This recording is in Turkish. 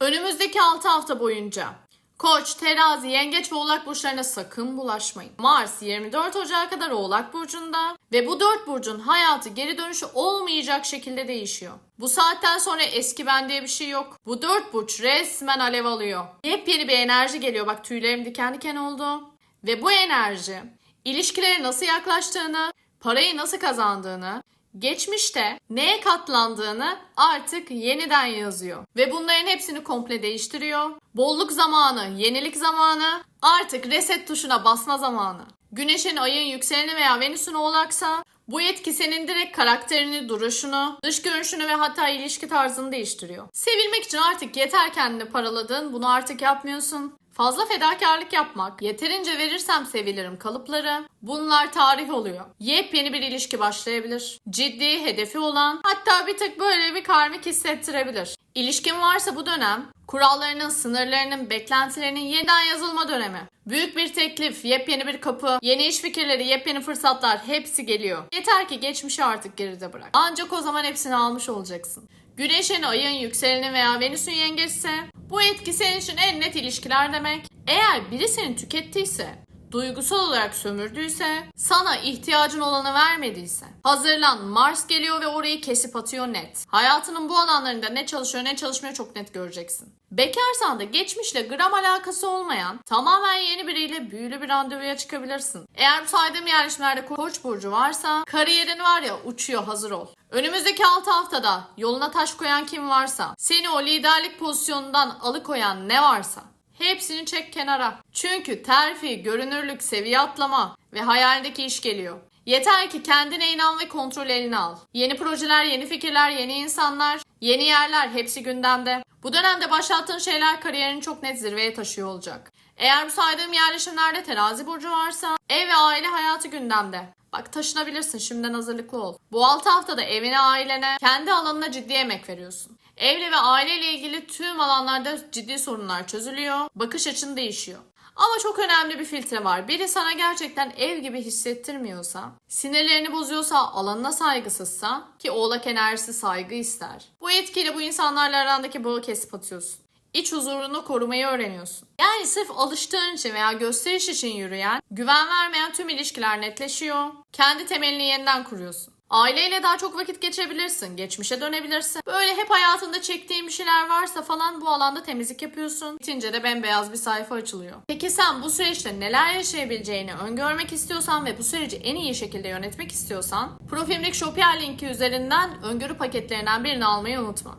Önümüzdeki 6 hafta boyunca Koç, terazi, yengeç ve oğlak burçlarına sakın bulaşmayın. Mars 24 Ocak'a kadar oğlak burcunda ve bu 4 burcun hayatı geri dönüşü olmayacak şekilde değişiyor. Bu saatten sonra eski ben diye bir şey yok. Bu 4 burç resmen alev alıyor. Yepyeni bir enerji geliyor. Bak tüylerim diken diken oldu. Ve bu enerji ilişkilere nasıl yaklaştığını, parayı nasıl kazandığını, geçmişte neye katlandığını artık yeniden yazıyor. Ve bunların hepsini komple değiştiriyor. Bolluk zamanı, yenilik zamanı, artık reset tuşuna basma zamanı. Güneşin, ayın, yükseleni veya Venüs'ün oğlaksa bu etki senin direkt karakterini, duruşunu, dış görünüşünü ve hatta ilişki tarzını değiştiriyor. Sevilmek için artık yeter kendini paraladın, bunu artık yapmıyorsun. Fazla fedakarlık yapmak, yeterince verirsem sevilirim kalıpları, bunlar tarih oluyor. Yepyeni bir ilişki başlayabilir. Ciddi, hedefi olan, hatta bir tık böyle bir karmik hissettirebilir. İlişkin varsa bu dönem, kurallarının, sınırlarının, beklentilerinin yeniden yazılma dönemi. Büyük bir teklif, yepyeni bir kapı, yeni iş fikirleri, yepyeni fırsatlar hepsi geliyor. Yeter ki geçmişi artık geride bırak. Ancak o zaman hepsini almış olacaksın. Güneşin, ayın, yükselenin veya Venüs'ün yengeçse bu etki senin için en net ilişkiler demek. Eğer biri seni tükettiyse, duygusal olarak sömürdüyse, sana ihtiyacın olanı vermediyse, hazırlan Mars geliyor ve orayı kesip atıyor net. Hayatının bu alanlarında ne çalışıyor ne çalışmıyor çok net göreceksin. Bekarsan da geçmişle gram alakası olmayan, tamamen yeni biriyle büyülü bir randevuya çıkabilirsin. Eğer bu saydığım yerleşimlerde koç burcu varsa, kariyerin var ya uçuyor hazır ol. Önümüzdeki 6 haftada yoluna taş koyan kim varsa, seni o liderlik pozisyonundan alıkoyan ne varsa, Hepsini çek kenara. Çünkü terfi, görünürlük, seviye atlama ve hayalindeki iş geliyor. Yeter ki kendine inan ve kontrol eline al. Yeni projeler, yeni fikirler, yeni insanlar, yeni yerler hepsi gündemde. Bu dönemde başlattığın şeyler kariyerini çok net zirveye taşıyor olacak. Eğer bu saydığım yerleşimlerde terazi burcu varsa ev ve aile hayatı gündemde. Bak taşınabilirsin şimdiden hazırlıklı ol. Bu 6 haftada evine, ailene, kendi alanına ciddi emek veriyorsun. Evle ve aileyle ilgili tüm alanlarda ciddi sorunlar çözülüyor. Bakış açın değişiyor. Ama çok önemli bir filtre var. Biri sana gerçekten ev gibi hissettirmiyorsa, sinirlerini bozuyorsa, alanına saygısızsa ki oğlak enerjisi saygı ister. Bu etkiyle bu insanlarla arandaki bağı kesip atıyorsun. İç huzurunu korumayı öğreniyorsun. Yani sırf alıştığın için veya gösteriş için yürüyen, güven vermeyen tüm ilişkiler netleşiyor. Kendi temelini yeniden kuruyorsun. Aileyle daha çok vakit geçirebilirsin, geçmişe dönebilirsin. Böyle hep hayatında çektiğin bir şeyler varsa falan bu alanda temizlik yapıyorsun. Bitince de bembeyaz bir sayfa açılıyor. Peki sen bu süreçte neler yaşayabileceğini öngörmek istiyorsan ve bu süreci en iyi şekilde yönetmek istiyorsan profilimdeki Shopier linki üzerinden öngörü paketlerinden birini almayı unutma.